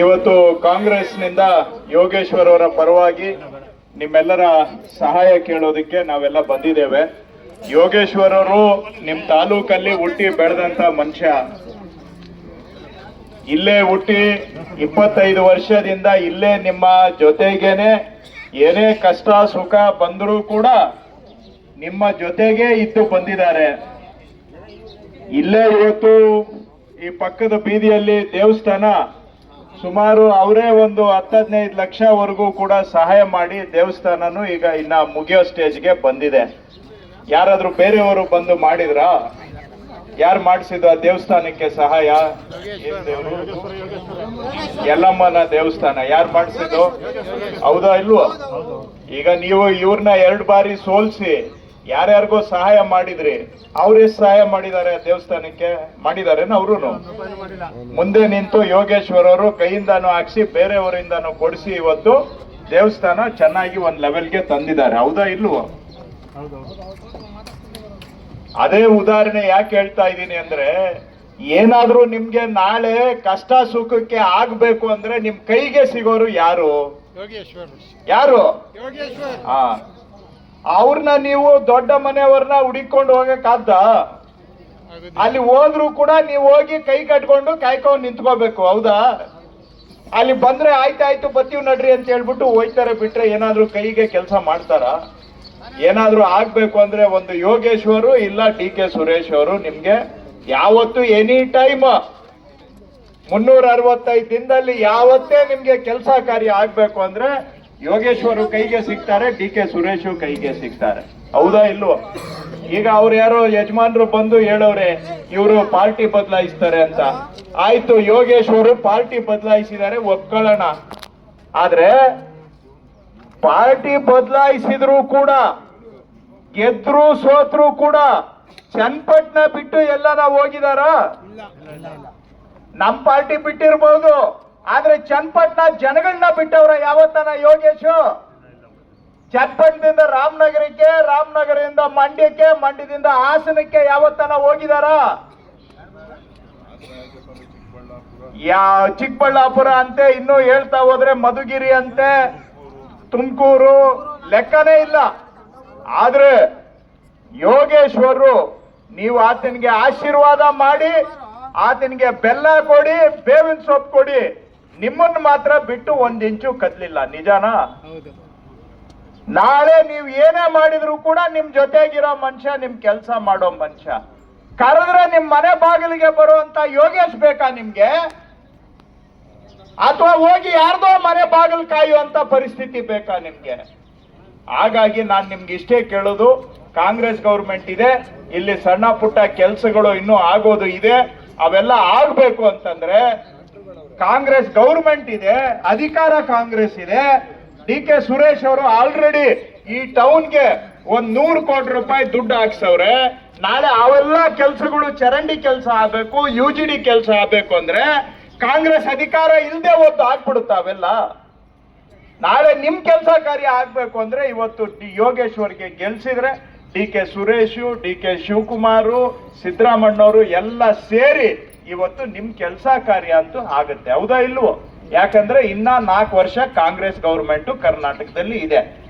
ಇವತ್ತು ಕಾಂಗ್ರೆಸ್ನಿಂದ ಯೋಗೇಶ್ವರ್ ಅವರ ಪರವಾಗಿ ನಿಮ್ಮೆಲ್ಲರ ಸಹಾಯ ಕೇಳೋದಕ್ಕೆ ನಾವೆಲ್ಲ ಬಂದಿದ್ದೇವೆ. ಯೋಗೇಶ್ವರ್ ಅವರು ನಿಮ್ ತಾಲೂಕಲ್ಲಿ ಹುಟ್ಟಿ ಬೆಳೆದಂತ ಮನುಷ್ಯ. ಇಲ್ಲೇ ಹುಟ್ಟಿ ಇಪ್ಪತ್ತೈದು ವರ್ಷದಿಂದ ಇಲ್ಲೇ ನಿಮ್ಮ ಜೊತೆಗೇನೆ ಏನೇ ಕಷ್ಟ ಸುಖ ಬಂದರೂ ಕೂಡ ನಿಮ್ಮ ಜೊತೆಗೆ ಇದ್ದು ಬಂದಿದ್ದಾರೆ. ಇಲ್ಲೇ ಇವತ್ತು ಈ ಪಕ್ಕದ ಬೀದಿಯಲ್ಲಿ ದೇವಸ್ಥಾನ ಸುಮಾರು ಅವರೇ ಒಂದು ಹತ್ತು ಹದಿನೈದು ಲಕ್ಷವರೆಗೂ ಕೂಡ ಸಹಾಯ ಮಾಡಿ ದೇವಸ್ಥಾನನು ಈಗ ಇನ್ನ ಮುಗಿಯೋ ಸ್ಟೇಜ್ಗೆ ಬಂದಿದೆ. ಯಾರಾದ್ರೂ ಬೇರೆಯವರು ಬಂದು ಮಾಡಿದ್ರಾ? ಯಾರು ಮಾಡಿಸಿದ್ದು ಆ ದೇವಸ್ಥಾನಕ್ಕೆ ಸಹಾಯ? ಯಲ್ಲಮ್ಮನ ದೇವಸ್ಥಾನ. ಯಾರು ಮಾಡಿಸಿದ್ದು? ಹೌದಾ ಇಲ್ವೋ? ಈಗ ನೀವು ಇವ್ರನ್ನ ಎರಡು ಬಾರಿ ಸೋಲ್ಸಿ ಯಾರ್ಯಾರಿಗೋ ಸಹಾಯ ಮಾಡಿದ್ರಿ ಅವ್ರೇ ಸಹಾಯ ಮಾಡಿದ್ದಾರೆ ದೇವಸ್ಥಾನಕ್ಕೆ ಮಾಡಿದಾರೇನ ಅವ್ರು ಮುಂದೆ ನಿಂತು ಯೋಗೇಶ್ವರ್ ಅವರು ಕೈಯಿಂದಾನು ಹಾಕ್ಸಿ ಬೇರೆಯವರಿಂದಾನು ಕೊಡಿಸಿ ಇವತ್ತು ದೇವಸ್ಥಾನ ಚೆನ್ನಾಗಿ ಒಂದು ಲೆವೆಲ್ಗೆ ತಂದಿದ್ದಾರೆ. ಹೌದಾ ಇಲ್ವೋ? ಅದೇ ಉದಾಹರಣೆ ಯಾಕೆ ಹೇಳ್ತಾ ಇದ್ದೀನಿ ಅಂದ್ರೆ ಏನಾದ್ರೂ ನಿಮ್ಗೆ ನಾಳೆ ಕಷ್ಟ ಸುಖಕ್ಕೆ ಆಗ್ಬೇಕು ಅಂದ್ರೆ ನಿಮ್ ಕೈಗೆ ಸಿಗೋರು ಯಾರು? ಯೋಗೇಶ್ವರ್. ಯಾರು? ಹಾ ಅವ್ರನ್ನ ನೀವು ದೊಡ್ಡ ಮನೆಯವ್ರನ್ನ ಹುಡಿಕೊಂಡು ಹೋಗಕ್ಕಾದ್ದ ಅಲ್ಲಿ ಹೋದ್ರು ಕೂಡ ನೀವು ಹೋಗಿ ಕೈ ಕಟ್ಕೊಂಡು ಕಾಯ್ಕೊಂಡು ನಿಂತ್ಕೋಬೇಕು ಹೌದಾ? ಅಲ್ಲಿ ಬಂದ್ರೆ ಆಯ್ತಾಯ್ತು ಬತ್ತೀವ್ ನಡ್ರಿ ಅಂತ ಹೇಳ್ಬಿಟ್ಟು ಹೋಯ್ತಾರೆ ಬಿಟ್ರೆ ಏನಾದ್ರೂ ಕೈಗೆ ಕೆಲಸ ಮಾಡ್ತಾರ? ಏನಾದ್ರೂ ಆಗ್ಬೇಕು ಅಂದ್ರೆ ಒಂದು ಯೋಗೇಶ್ವರು ಇಲ್ಲ ಡಿ ಕೆ ಸುರೇಶ್ ಅವರು ನಿಮ್ಗೆ ಯಾವತ್ತು ಎನಿ ಟೈಮ್ ಮುನ್ನೂರ ಅರವತ್ತೈದು ದಿನದಲ್ಲಿ ಯಾವತ್ತೇ ನಿಮ್ಗೆ ಕೆಲಸ ಕಾರ್ಯ ಆಗ್ಬೇಕು ಅಂದ್ರೆ ಯೋಗೇಶ್ವರು ಕೈಗೆ ಸಿಗ್ತಾರೆ ಡಿ ಕೆ ಸುರೇಶು ಕೈಗೆ ಸಿಗ್ತಾರೆ. ಹೌದಾ ಇಲ್ವೋ? ಈಗ ಅವ್ರು ಯಾರೋ ಯಜಮಾನ್ರು ಬಂದು ಹೇಳೋರೆ ಇವರು ಪಾರ್ಟಿ ಬದಲಾಯಿಸ್ತಾರೆ ಅಂತ. ಆಯ್ತು ಯೋಗೇಶ್ವರು ಪಾರ್ಟಿ ಬದಲಾಯಿಸಿದ್ದಾರೆ ಒಕ್ಕಳಣ ಆದ್ರೆ ಪಾರ್ಟಿ ಬದಲಾಯಿಸಿದ್ರು ಕೂಡ ಗೆದ್ರು ಸೋತ್ರು ಕೂಡ ಚನ್ನಪಟ್ಟಣ ಬಿಟ್ಟು ಎಲ್ಲಾರ ಹೋಗಿದಾರ? ನಮ್ ಪಾರ್ಟಿ ಬಿಟ್ಟಿರ್ಬೋದು. ಆದ್ರೆ ಚನ್ನಪಟ್ಟಣ ಜನಗಳನ್ನ ಬಿಟ್ಟವ್ರ ಯಾವತ್ತನ ಯೋಗೇಶ್? ಚನ್ನಪಟ್ಟಣದಿಂದ ರಾಮನಗರಕ್ಕೆ, ರಾಮನಗರದಿಂದ ಮಂಡ್ಯಕ್ಕೆ, ಮಂಡ್ಯದಿಂದ ಹಾಸನಕ್ಕೆ ಯಾವತ್ತನ ಹೋಗಿದಾರ? ಯಾ, ಚಿಕ್ಕಬಳ್ಳಾಪುರ ಅಂತೆ, ಇನ್ನೂ ಹೇಳ್ತಾ ಹೋದ್ರೆ ಮಧುಗಿರಿ ಅಂತೆ, ತುಮಕೂರು, ಲೆಕ್ಕನೇ ಇಲ್ಲ. ಆದ್ರೆ ಯೋಗೇಶ್ವರು ನೀವು ಆತನಿಗೆ ಆಶೀರ್ವಾದ ಮಾಡಿ, ಆತನಿಗೆ ಬೆಲ್ಲ ಕೊಡಿ, ಬೇವಿನ ಸೊಪ್ಪು ಕೊಡಿ. ನಿಮ್ಮನ್ನ ಮಾತ್ರ ಬಿಟ್ಟು ಒಂದ್ ಇಂಚು ಕದ್ಲಿಲ್ಲ ನಿಜಾನಾ? ನಾಳೆ ನೀವು ಏನೇ ಮಾಡಿದ್ರು ಕೂಡ ನಿಮ್ ಜೊತೆಗಿರೋ ಮನುಷ್ಯ ನಿಮ್ ಕೆಲಸ ಮಾಡೋ ಮನುಷ್ಯ. ಕರೆದ್ರೆ ನಿಮ್ ಮನೆ ಬಾಗಿಲಿಗೆ ಬರುವಂತ ಯೋಗೇಶ್ ಬೇಕಾ ನಿಮ್ಗೆ? ಅಥವಾ ಹೋಗಿ ಯಾರ್ದೋ ಮನೆ ಬಾಗಿಲು ಕಾಯುವಂತ ಪರಿಸ್ಥಿತಿ ಬೇಕಾ ನಿಮ್ಗೆ? ಹಾಗಾಗಿ ನಾನು ನಿಮ್ಗೆ ಇಷ್ಟೇ ಕೇಳೋದು ಕಾಂಗ್ರೆಸ್ ಗೌರ್ಮೆಂಟ್ ಇದೆ ಇಲ್ಲಿ ಸಣ್ಣ ಪುಟ್ಟ ಕೆಲಸಗಳು ಇನ್ನೂ ಆಗೋದು ಇದೆ ಅವೆಲ್ಲ ಆಗ್ಬೇಕು ಅಂತಂದ್ರೆ ಕಾಂಗ್ರೆಸ್ ಗೌರ್ಮೆಂಟ್ ಇದೆ, ಅಧಿಕಾರ ಕಾಂಗ್ರೆಸ್ ಇದೆ. ಡಿ ಕೆ ಸುರೇಶ್ ಅವರು ಆಲ್ರೆಡಿ ಈ ಟೌನ್ಗೆ ಒಂದ್ ನೂರು ಕೋಟಿ ರೂಪಾಯಿ ದುಡ್ಡು ಹಾಕ್ಸವ್ರೆ. ನಾಳೆ ಅವೆಲ್ಲ ಕೆಲಸಗಳು ಚರಂಡಿ ಕೆಲಸ ಆಗ್ಬೇಕು ಯು ಜಿ ಡಿ ಕೆಲಸ ಆಗ್ಬೇಕು ಅಂದ್ರೆ ಕಾಂಗ್ರೆಸ್ ಅಧಿಕಾರ ಇಲ್ಲದೆ ಒದ್ದು ಆಗ್ಬಿಡುತ್ತ ಅವೆಲ್ಲ? ನಾಳೆ ನಿಮ್ ಕೆಲಸ ಕಾರ್ಯ ಆಗ್ಬೇಕು ಅಂದ್ರೆ ಇವತ್ತು ಡಿ ಯೋಗೇಶ್ವರ್ಗೆ ಗೆಲ್ಸಿದ್ರೆ D K Suresh, D K Shivakumar ಸಿದ್ದರಾಮಣ್ಣವರು ಎಲ್ಲ ಸೇರಿ ಇವತ್ತು ನಿಮ್ ಕೆಲಸ ಕಾರ್ಯ ಅಂತೂ ಆಗುತ್ತೆ. ಹೌದಾ ಇಲ್ವೋ? ಯಾಕಂದ್ರೆ ಇನ್ನ ನಾಲ್ಕು ವರ್ಷ ಕಾಂಗ್ರೆಸ್ ಗೌರ್ಮೆಂಟ್ ಕರ್ನಾಟಕದಲ್ಲಿ ಇದೆ.